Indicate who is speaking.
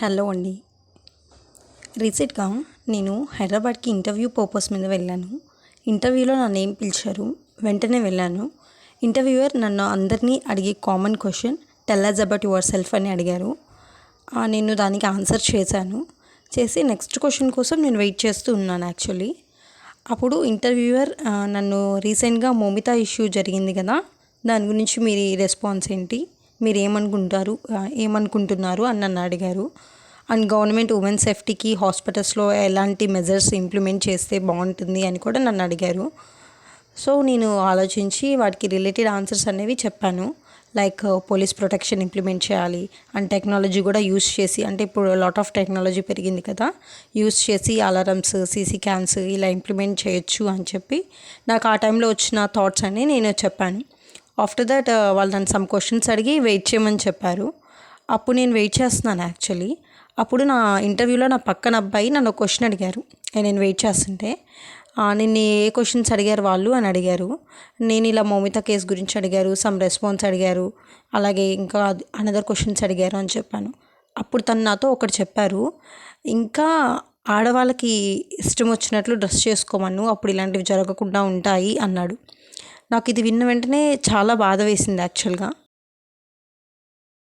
Speaker 1: Hello అండి. రీసెంట్గా నేను హైదరాబాద్కి ఇంటర్వ్యూ పర్పస్ మీద వెళ్ళాను. ఇంటర్వ్యూలో నా నేమ్ పిలిచారు? వెంటనే వెళ్ళాను. ఇంటర్వ్యూయర్ నన్ను అందరినీ అడిగే common question tell us about yourself అని అడిగారు. నేను దానికి ఆన్సర్ చేశాను. చేసి నెక్స్ట్ క్వశ్చన్ కోసం నేను వెయిట్ చేస్తూ ఉన్నాను యాక్చువల్లీ. అప్పుడు ఇంటర్వ్యూయర్ నన్ను రీసెంట్గా మోమితా ఇష్యూ జరిగింది కదా దాని గురించి మీ రెస్పాన్స్ ఏంటి? మీరు ఏమనుకుంటారు ఏమనుకుంటున్నారు? అని నన్ను అడిగారు. అండ్ గవర్నమెంట్ ఉమెన్ సేఫ్టీకి హాస్పిటల్స్లో ఎలాంటి మెజర్స్ ఇంప్లిమెంట్ చేస్తే బాగుంటుంది అని కూడా నన్ను అడిగారు. సో నేను ఆలోచించి వాటికి రిలేటెడ్ ఆన్సర్స్ అనేవి చెప్పాను. లైక్ పోలీస్ ప్రొటెక్షన్ ఇంప్లిమెంట్ చేయాలి. అండ్ టెక్నాలజీ కూడా యూస్ చేసి అంటే ఇప్పుడు లాట్ ఆఫ్ టెక్నాలజీ పెరిగింది కదా యూస్ చేసి అలారమ్స్ సీసీ క్యామ్స్ ఇలా ఇంప్లిమెంట్ చేయొచ్చు అని చెప్పి నాకు ఆ టైంలో వచ్చిన థాట్స్ అని నేను చెప్పాను. ఆఫ్టర్ దట్ uh, వాళ్ళు నన్ను సమ్ క్వశ్చన్స్ అడిగి వెయిట్ చేయమని చెప్పారు. అప్పుడు నేను వెయిట్ చేస్తున్నాను యాక్చువల్లీ అప్పుడు నా ఇంటర్వ్యూలో నా పక్కన అబ్బాయి నన్ను క్వశ్చన్ అడిగారు. నేను వెయిట్ చేస్తుంటే నిన్ను ఏ క్వశ్చన్స్ అడిగారు వాళ్ళు? అని అడిగారు. నేను ఇలా మౌమిత కేసు గురించి అడిగారు సమ్ రెస్పాన్స్ అడిగారు. అలాగే ఇంకా అనదర్ క్వశ్చన్స్ అడిగారు అని చెప్పాను. అప్పుడు తను నాతో ఒకటి చెప్పారు. ఇంకా ఆడవాళ్ళకి ఇష్టం వచ్చినట్లు డ్రెస్ చేసుకోమను అప్పుడు ఇలాంటివి జరగకుండా ఉంటాయి అన్నాడు. నాకు ఇది విన్న వెంటనే చాలా బాధ వేసింది యాక్చువల్గా